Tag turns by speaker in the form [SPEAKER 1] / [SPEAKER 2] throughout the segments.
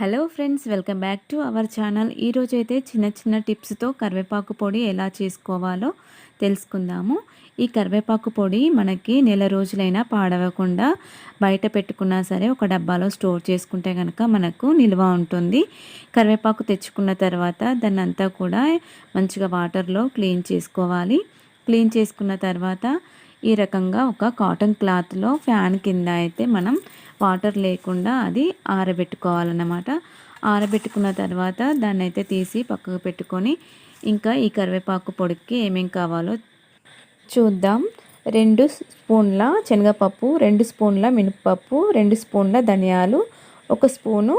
[SPEAKER 1] Hello friends welcome back to our channel ఈరోజు అయితే చిన్న చిన్న టిప్స్తో కరివేపాకు పొడి ఎలా చేసుకోవాలో తెలుసుకుందాము. ఈ కరివేపాకు పొడి మనకి నెల రోజులైనా పాడవకుండా బయట పెట్టుకున్నా సరే ఒక డబ్బాలో స్టోర్ చేసుకుంటే కనుక మనకు నిల్వ ఉంటుంది. కరివేపాకు తెచ్చుకున్న తర్వాత దాన్ని అంతా కూడా మంచిగా వాటర్లో క్లీన్ చేసుకోవాలి. క్లీన్ చేసుకున్న తర్వాత ఈ రకంగా ఒక కాటన్ క్లాత్లో ఫ్యాన్ కింద అయితే మనం వాటర్ లేకుండా అది ఆరబెట్టుకోవాలన్నమాట. ఆరబెట్టుకున్న తర్వాత దాన్ని అయితే తీసి పక్కకు పెట్టుకొని ఇంకా ఈ కరివేపాకు పొడికి ఏమేం కావాలో చూద్దాం. రెండు స్పూన్ల శనగపప్పు రెండు స్పూన్ల మినపప్పు రెండు స్పూన్ల ధనియాలు ఒక స్పూను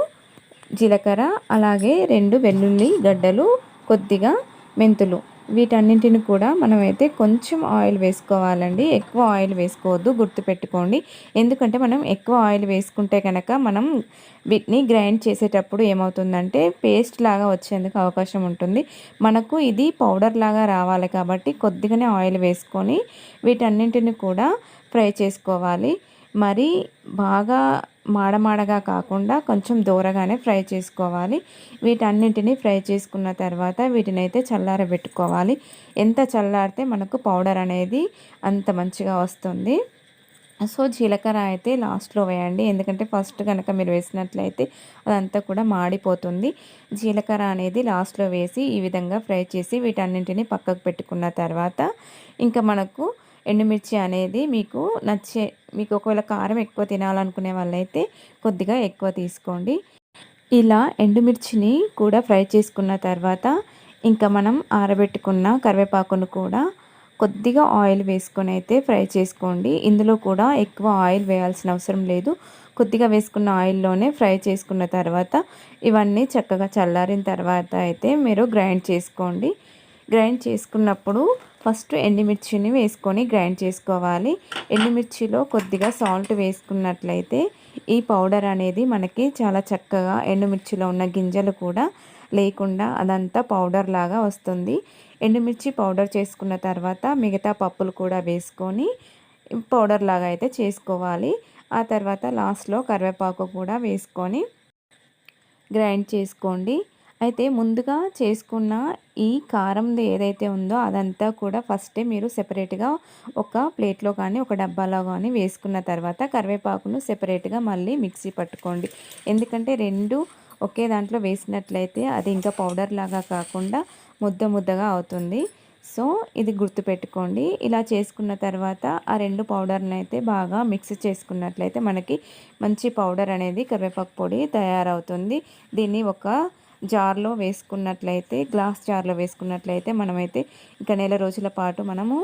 [SPEAKER 1] జీలకర్ర అలాగే రెండు వెల్లుల్లి గడ్డలు కొద్దిగా మెంతులు. వీటన్నింటిని కూడా మనమైతే కొంచెం ఆయిల్ వేసుకోవాలండి. ఎక్కువ ఆయిల్ వేసుకోవద్దు గుర్తుపెట్టుకోండి. ఎందుకంటే మనం ఎక్కువ ఆయిల్ వేసుకుంటే కనుక మనం వీటిని గ్రైండ్ చేసేటప్పుడు ఏమవుతుందంటే పేస్ట్ లాగా వచ్చేందుకు అవకాశం ఉంటుంది. మనకు ఇది పౌడర్ లాగా రావాలి కాబట్టి కొద్దిగానే ఆయిల్ వేసుకొని వీటన్నింటిని కూడా ఫ్రై చేసుకోవాలి. మరి బాగా మాడమాడగా కాకుండా కొంచెం దూరగానే ఫ్రై చేసుకోవాలి. వీటన్నింటినీ ఫ్రై చేసుకున్న తర్వాత వీటిని అయితే చల్లారబెట్టుకోవాలి. ఎంత చల్లారితే మనకు పౌడర్ అనేది అంత మంచిగా వస్తుంది. సో జీలకర్ర అయితే లాస్ట్లో వేయండి. ఎందుకంటే ఫస్ట్ కనుక మీరు వేసినట్లయితే అదంతా కూడా మాడిపోతుంది. జీలకర్ర అనేది లాస్ట్లో వేసి ఈ విధంగా ఫ్రై చేసి వీటన్నింటినీ పక్కకు పెట్టుకున్న తర్వాత ఇంకా మనకు ఎండుమిర్చి అనేది మీకు నచ్చే మీకు ఒకవేళ కారం ఎక్కువ తినాలనుకునే వాళ్ళైతే కొద్దిగా ఎక్కువ తీసుకోండి. ఇలా ఎండుమిర్చిని కూడా ఫ్రై చేసుకున్న తర్వాత ఇంకా మనం ఆరబెట్టుకున్న కరివేపాకును కూడా కొద్దిగా ఆయిల్ వేసుకొని అయితే ఫ్రై చేసుకోండి. ఇందులో కూడా ఎక్కువ ఆయిల్ వేయాల్సిన అవసరం లేదు. కొద్దిగా వేసుకున్న ఆయిల్లోనే ఫ్రై చేసుకున్న తర్వాత ఇవన్నీ చక్కగా చల్లారిన తర్వాత అయితే మీరు గ్రైండ్ చేసుకోండి. గ్రైండ్ చేసుకున్నప్పుడు ఫస్ట్ ఎండుమిర్చిని వేసుకొని గ్రైండ్ చేసుకోవాలి. ఎండుమిర్చిలో కొద్దిగా సాల్ట్ వేసుకున్నట్లయితే ఈ పౌడర్ అనేది మనకి చాలా చక్కగా ఎండుమిర్చిలో ఉన్న గింజలు కూడా లేకుండా అదంతా పౌడర్ లాగా వస్తుంది. ఎండుమిర్చి పౌడర్ చేసుకున్న తర్వాత మిగతా పప్పులు కూడా వేసుకొని పౌడర్ లాగా అయితే చేసుకోవాలి. ఆ తర్వాత లాస్ట్లో కరివేపాకు కూడా వేసుకొని గ్రైండ్ చేసుకోండి. అయితే ముందుగా చేసుకున్న ఈ కారంది ఏదైతే ఉందో అదంతా కూడా ఫస్టే మీరు సెపరేట్గా ఒక ప్లేట్లో కానీ ఒక డబ్బాలో కానీ వేసుకున్న తర్వాత కరివేపాకును సెపరేట్గా మళ్ళీ మిక్సీ పట్టుకోండి. ఎందుకంటే రెండు ఒకే దాంట్లో వేసినట్లయితే అది ఇంకా పౌడర్ లాగా కాకుండా ముద్ద ముద్దగా అవుతుంది. సో ఇది గుర్తుపెట్టుకోండి. ఇలా చేసుకున్న తర్వాత ఆ రెండు పౌడర్ని అయితే బాగా మిక్స్ చేసుకున్నట్లయితే మనకి మంచి పౌడర్ అనేది కరివేపాకు పొడి తయారవుతుంది. దీన్ని ఒక జార్లో వేసుకున్నట్లయితే గ్లాస్ జార్లో వేసుకున్నట్లయితే మనమైతే ఇంకా నెల రోజుల పాటు మనము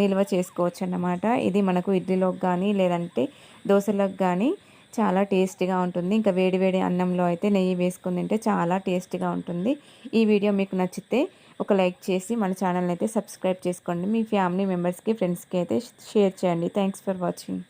[SPEAKER 1] నిల్వ చేసుకోవచ్చు అన్నమాట ఇది మనకు ఇడ్లీలోకి కానీ లేదంటే దోశలకు కానీ చాలా టేస్టీగా ఉంటుంది. ఇంకా వేడివేడి అన్నంలో అయితే నెయ్యి వేసుకుని తింటే చాలా టేస్టీగా ఉంటుంది. ఈ వీడియో మీకు నచ్చితే ఒక లైక్ చేసి మన ఛానల్ని అయితే సబ్స్క్రైబ్ చేసుకోండి. మీ ఫ్యామిలీ మెంబర్స్కి ఫ్రెండ్స్కి అయితే షేర్ చేయండి. Thanks for watching.